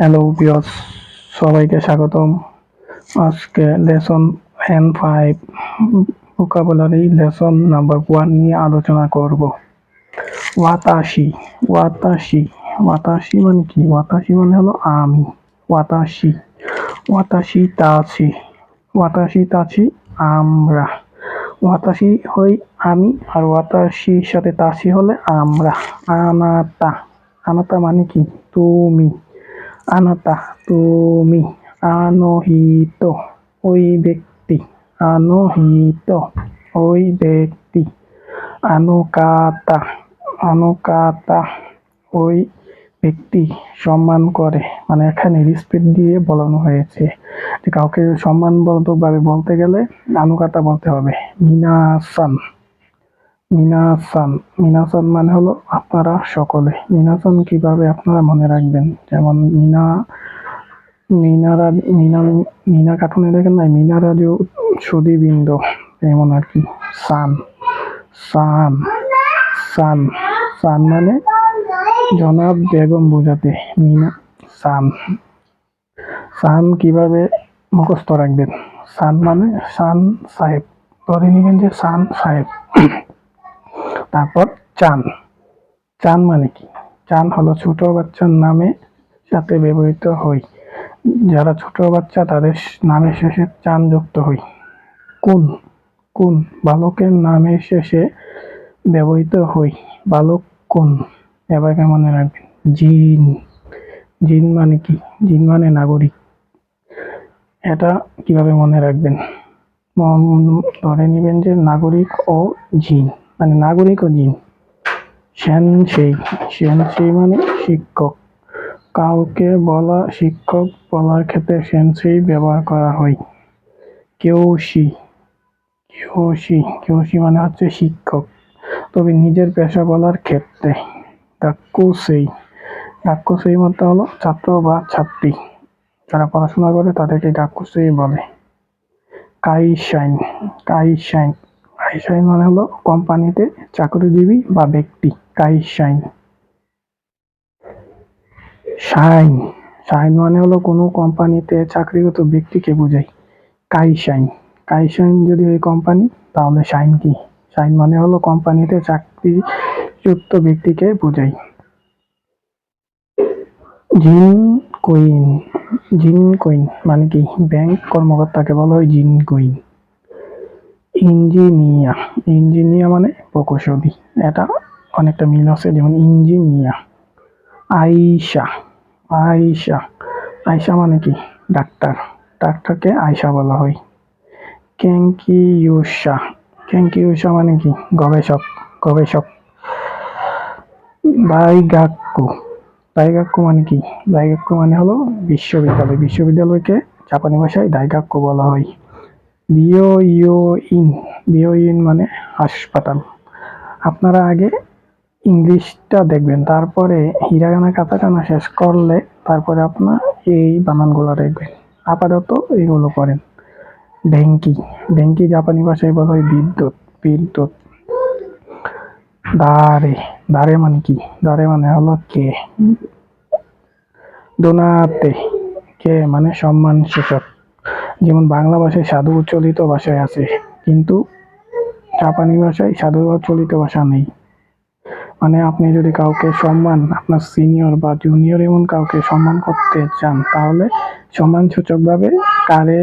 Hello বিয়স সবাইকে স্বাগতম। আজকে lesson N five vocabulary lesson number one নিয়ে আলোচনা করব। ওয়াতাশি ওয়াতাশি ওয়াতাশি মানে কি? ওয়াতাশি মানে হলো আমি। ওয়াতাশি ওয়াতাশি তাছি ওয়াতাশি তাছি আমরা। ওয়াতাশি হই আমি আর ওয়াতাশির সাথে তাছি হলে আমরা। আনাতা আনাতা মানে কি? তুমি। আনাতা তুমি আনহিত, ওই ব্যক্তি আনহিত, ওই ব্যক্তি আনুকাতা আনুকাতা, ওই ব্যক্তি সম্মান করে। মানে এখানে রেসপেক্ট দিয়ে বলানো হয়েছে যে কাউকে সম্মানবোধকভাবে বলতে গেলে আনুকাতা বলতে হবে। মিনাসান। মিনাসান মিনাসান মানে হলো আপনারা সকলে। মিনাসান কীভাবে আপনারা মনে রাখবেন? যেমন মিনা মিনারা মিনা মিনা কার্টুনে দেখেন না মিনারাজও সুদীবৃন্দ যেমন আর কি। সান সান সান সান মানে জনাব বেগম বোঝাতে। মিনা, সান সান কীভাবে মুখস্থ রাখবেন? সান মানে সান সাহেব। ধরে নেবেন যে সান সাহেব। তারপর চান। চান মানে কি? চান হলো ছোট বাচ্চার নামে সাথে ব্যবহৃত হই যারা ছোট বাচ্চা, তাদের নামের শেষে চান যুক্ত হই। কোন? কোন? বালকের নামের শেষে ব্যবহৃত হই। বালক কোন? এবারে মনে রাখবেন। জিন। জিন মানে কি? জিন মানে নাগরিক। এটা কীভাবে মনে রাখবেন? ধরে নেবেন যে নাগরিক ও জিন। মানে নাগরিক জিন সেন সেই সেন সেই মানে শিক্ষক। কাউকে বলা শিক্ষক বলার ক্ষেত্রে সেন সেই ব্যবহার করা হয়। কেউসি কেউসি কেউসি মানে হচ্ছে শিক্ষক। তবে নিজের পেশা বলার ক্ষেত্রে গাক্কুসেই গাক্কুসেই মধ্যে হলো ছাত্র বা ছাত্রী। যারা পড়াশোনা করে তাদেরকে গাক্কুসেই বলে। কাইশাইন কাইশাইন কাইশাইন মানে হলো কোম্পানিতে চাকরিজীবী বা ব্যক্তি কাইশাইন শাইন শাইন মানে হলো কোনো কোম্পানিতে চাকরিগত ব্যক্তিকে বোঝায়। কাইশাইন কাইশাইন যদি ওই কোম্পানি, তাহলে শাইন কি? শাইন মানে হলো কোম্পানিতে চাকরিযুক্ত ব্যক্তিকে বোঝায়। জিন কুইন জিন কুইন মানে কি? ব্যাংক কর্মকর্তাকে বলা হয় জিন কুইন। ইঞ্জিনিয়া। ইঞ্জিনিয়া মানে প্রকৌশলী। এটা অনেকটা মিল আছে, যেমন ইঞ্জিনিয়া। আইসা আইসা আইসা মানে কি? ডাক্তার। ডাক্তারকে আয়সা বলা হয়। ক্যাঙ্কিউসা ক্যাঙ্কিউসা মানে কি? গবেষক। গবেষক। বাইগাক্কু। দাইগাক্কু মানে কি? দাইগাক্কু মানে হলো বিশ্ববিদ্যালয়। বিশ্ববিদ্যালয়কে জাপানি ভাষায় দাইগাক্কু বলা হয়। বিওইন বিওইন মানে হাসপাতাল। আপনারা আগে ইংলিশটা দেখবেন, তারপরে হিরাগানা কাতাকানা শেষ করলে তারপরে আপনার এই বানানগুলো দেখবেন। আপাতত এইগুলো করেন। ডেঙ্কি ডেঙ্কি জাপানি ভাষায় বলা হয় বিদ্যুৎ বিদ্যুৎ। দারে দারে মানে কি? দারে মানে হলো কে? দোনাতে, কে মানে সম্মান সূচক যেমন বাংলা ভাষায় সাধু চলিত ভাষায় আছে, কিন্তু জাপানি ভাষায় সাধু চলিত ভাষা নেই। মানে আপনি যদি কাউকে সম্মান, আপনার সিনিয়র বা জুনিয়র এমন কাউকে সম্মান করতে চান, তাহলে সম্মান সূচকভাবে কারে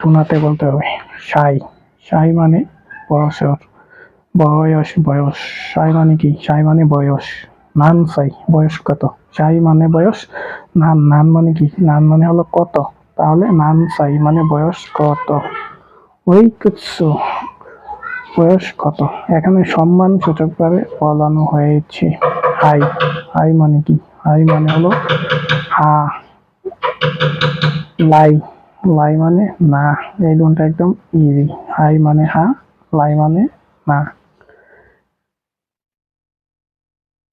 টুনাতে বলতে হবে? সাই। সাই মানে বয়সর। বয়স বয়স। সাই মানে কি? সাই মানে বয়স। নান সাই। বয়স কত? সাই মানে বয়স। নান। নান মানে কি? নান মানে হলো কত? তাহলে নান সাই মানে বয়স কত? ওই কিছু বয়স কত? এখানে সম্মান সূচকভাবে বলানো হয়েছে। হাই। হাই মানে কি? হাই মানে হলো হা। লাই। লাই মানে না। এই দুটো একদম ইজি হাই মানে হা, লাই মানে না।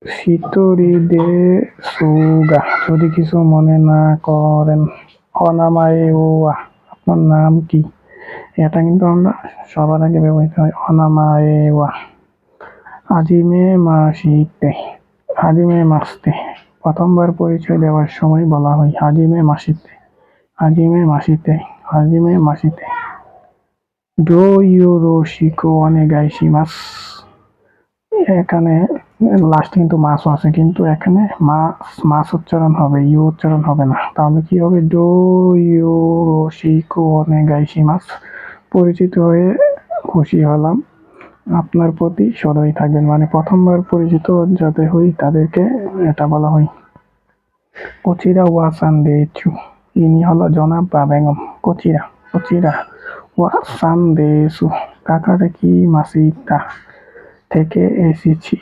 শীতরিদে সুগা। যদি কিছু মনে না করেন। অনামায়ে ওয়া আপনার নাম কি? এটা কিন্তু আমরা সবার আগে ব্যবহৃত হয় অনামায়ে ওয়া আজিমে মাসিতে, আজিমে মাসতে। প্রথমবার পরিচয় দেওয়ার সময় বলা হয় হাজিমে মাসিতে। হাজিমে মাসিতে হাজিমে মাসিতে। ডো ইউরোশিকো অনেগাইশিমাস এখানে লাস্ট কিন্তু মাছও আছে, কিন্তু এখানে মাছ মাছ উচ্চারণ হবে, ইউ উচ্চারণ হবে না। তাহলে কি হবে? ডো ইউরোশিকো অনেগাইশিমাস পরিচিত হয়ে খুশি হলাম। আপনার প্রতি সদয় থাকবেন মানে প্রথমবার পরিচিত যাতে হই, তাদেরকে এটা বলা হয় কচিরা ওয়াসান দেচু ইনি হলো জনাব বা বেগম। কচিরা কচিরা ওয়াসান দেসু কাকারেকি মাসিতা থেকে এসেছি?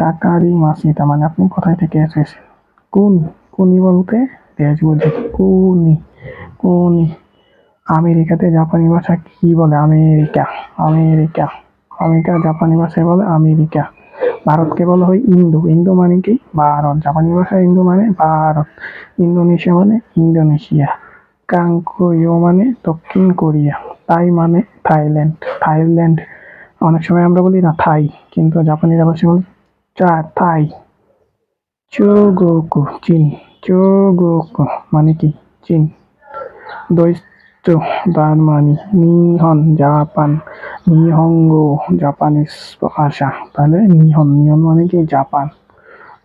কাকারি মাসিতা মানে আপনি কোথায় থেকে এসেছেন? কোন কুনি বলতে দেশ বুঝি কুনি কুনি। আমেরিকাতে জাপানি ভাষা কি বলে? America America. আমেরিকা জাপানি ভাষায় বলে আমেরিকা। ভারতকে বলা হয় ইন্দো। ইন্দো মানে কি? ভারত। জাপানি ভাষায় ইন্দো মানে ভারত। ইন্দোনেশিয়া মানে ইন্দোনেশিয়া। কাঙ্কোয়ো মানে দক্ষিণ কোরিয়া। তাই মানে থাইল্যান্ড। থাইল্যান্ড। অনেক সময় আমরা বলি না থাই কিন্তু জাপানিরা ভাষায় বলে চা থাই চোগোকু চীন চোগোকু মানে কি চীন দৈত্য জার্মানি নিহন জাপান নিহঙ্গ জাপানিজ ভাষা তাহলে নিহন নিহন মানে কি জাপান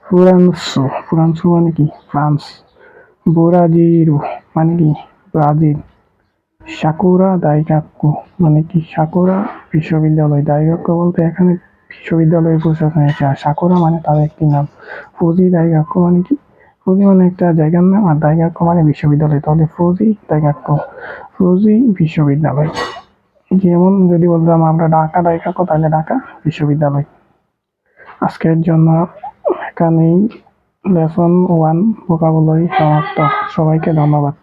ফ্রান্সো ফ্রান্সো মানে কি ফ্রান্স ব্রাজিরো মানে কি ব্রাজিল সাকুরা দাইগাক্কু মানে কি সাকুরা বিশ্ববিদ্যালয় দাইগাক্কু বলতে এখানে বিশ্ববিদ্যালয় বোঝানো হয়েছে আর সাকুরা মানে তার একটি নাম। ফুজি দাইগাক্কু মানে কি? ফুজি মানে একটা জায়গার নাম আর দাইগাক্কু মানে বিশ্ববিদ্যালয়। তাহলে ফুজি দাইগাক্কু ফুজি বিশ্ববিদ্যালয়। যেমন যদি বলতাম আমরা ঢাকা দাইগাক্কু তাহলে ঢাকা বিশ্ববিদ্যালয়। আজকের জন্য এখানেই লেসন ওয়ান ভোকাবুলারি সমাপ্ত। সবাইকে ধন্যবাদ।